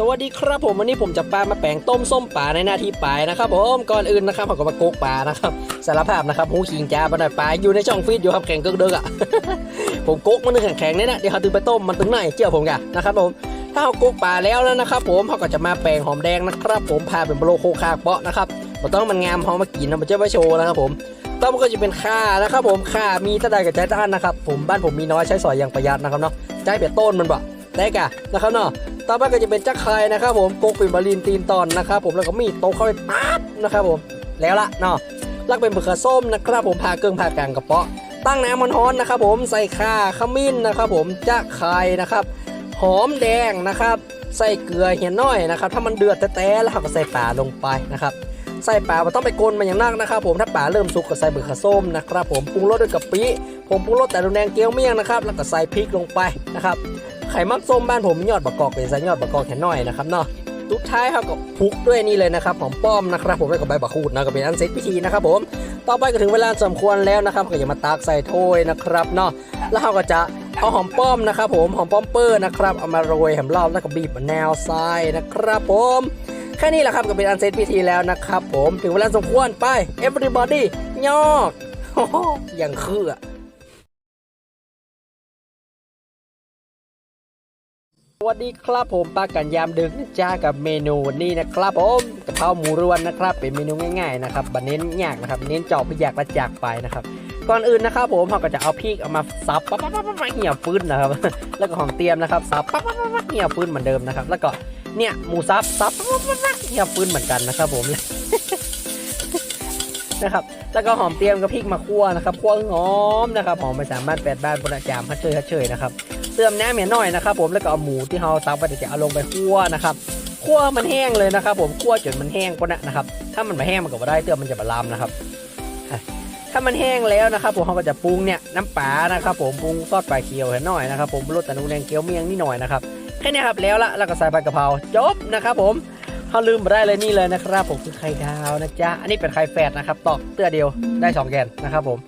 สวัสดีครับผมวันนี้ผมจะปลามาแปลงต้มส้มป่าในหน้าที่ปลายนะครับผมก่อนอื่นนะครับผมก็มาโกกปลานะครับสารภาพนะครับหูขิงจ้าบรรดาปลาอยู่ในช่องฟีดอยู่ครับแข็งเกิกๆอะผมโกกมันนึงแข็งๆเนี่ยนะเดี๋ยวเขาตึงไปต้มมันตึงไหนเชื่อผมกันนะครับผมถ้าเขาโกกปลาแล้วแล้วนะครับ ผมเขาก็จะมาแปลงหอมแดงนะครับ ผมพาเป็นโบโลโคคาเปาะนะครับมันต้องมันงามพอมมากินนะมันจะไม่โชว์นะครับผมต้มก็จะเป็นข่านะครับ ผมข่ามีเท่าใดกับใจต้านนะครับ ผมบ้านผมมีน้อยใช้สอยอย่างประหยัดนะครับเนาะใจเปียต้นมันบ่ ได้กะนะครับเนาะต่อไปก็จะเป็นจักรไครนะครับผมโกกเป็นบาลีนตีนตอนนะครับผมแล้วก็มีดโตเข้าไปปั๊บนะครับผมแล้วละเนาะลักเป็นเบือกส้มนะครับผมพาเกิงพากลางกระเปาะ ตั้งน้ำมันร้อนนะครับผมใส่ข่าขมิ้นนะครับผมจักรไครนะครับหอมแดงนะครับใส่เกลือเหี่ยน้อยนะครับถ้ามันเดือดแต่แล้วเราก็ใส่ปลาลงไปนะครับใส่ปลาเราต้องไปกลนมันอย่างนักนะครับผมถ้าปลาเริ่มสุกก็ใส่เบือกส้มนะครับผมปรุงรสด้วยกะปิผมปรุงรสแต่ดูแดงเกี๊ยวเมี่ยงนะครับแล้วก็ใส่พริกลงไปนะครับ ไข่มักส้มบ้านผมยอดบะกอกเป็นไซยอดบะกอกแค่น้อยนะครับเนาะทุกท้ายครับก็คลุกด้วยนี่เลยนะครับหอมป้อมนะครับผมแล้วก็ใบบักขูดนะก็เป็นอันเสร็จพิธีนะครับผมต่อไปก็ถึงเวลาสมควรแล้วนะครับก็อย่ามาตักใส่ถ้วยนะครับเนาะแล้วเราก็จะเอาหอมป้อมนะครับผมหอมป้อมเปอร์นะครับเอามาโรยแหมรอบแล้วก็บีบมะนวทรายนะครับผมแค่นี้แหละครับก็เป็นอันเสร็จพิธีแล้วนะครับผมถึงเวลาสมควรไป everybody ยอกอย่างคือ วัสดีครับผมปลากันยามดึกนะจ้ากับเมนูนี้นะครับผมกะเพราหมูรวนนะครับ เป็นเมนูง่ายๆนะครับบันเน้นยากนะครับ เน้นเจาะพยากระจากไปนะครับ ก่อนอื่นนะครับผมเราก็จะเอาพริกเอามาสับปั๊บปั๊บปั๊บปั๊บเหี่ยวฟื้นนะครับ แล้วก็หอมเตรียมนะครับสับปั๊บปั๊บปั๊บเหี่ยวฟื้นเหมือนเดิมนะครับ แล้วก็เนี่ยหมูสับสับปั๊บปั๊บปั๊บเหี่ยวฟื้นเหมือนกันนะครับ ผมนะครับ แล้วก็หอมเตรียมกับพริกมาคั่วนะครับคั่วหอมนะครับหอมไปสามารถแปดบ้านบนจามฮัดเชยฮัดเชยนะครับ เติมน้ำเมียน้อยนะครับผมแล้วก็เอาหมูที่เราซับไปเดี๋ยวจะเอาลงไปคั่วนะครับคั่วมันแห้งเลยนะครับ ผมคั่วจนมันแห้งก็นะนะครับ ถ้ามันไม่แห้งมันก็ไม่ได้เติมมันจะบะลามนะครับถ้ามันแห้งแล้วนะครับ ผมเขาก็จะปรุงเนี่ยน้ำปลานะครับ ผมปรุงซอสปลาเคียวหน่อยนะครับ ผมรสตะนูแดงเกี๊ยวเมียงนี่หน่อยนะครับแค่นี้ครับแล้วละแล้วก็ใส่ใบกะเพราจบนะครับ ผมเขาลืมไปได้เลยนี่เลยนะครับ ผมคือไข่ดาวนะจ๊ะอันนี้เป็นไข่แฝดนะครับตอกเตื้อเดียวได้สองแกนนะครับผม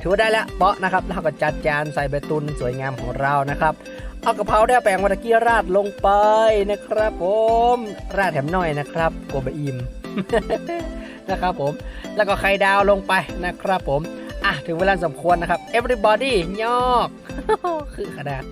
ถือว่าได้แล้วเปาะนะครับแล้วก็จัดจานใส่ใบตุนสวยงามของเรานะครับ เอากระเพราได้แปลงวัตะกี้ราดลงไปนะครับ ผมราดแถมหน่อยนะครับกลัวบอิมนะครับผมแล้วก็ไข่ดาวลงไปนะครับผมอะถึงเวลาสมควรนะครับ everybody ยอกคือขนาด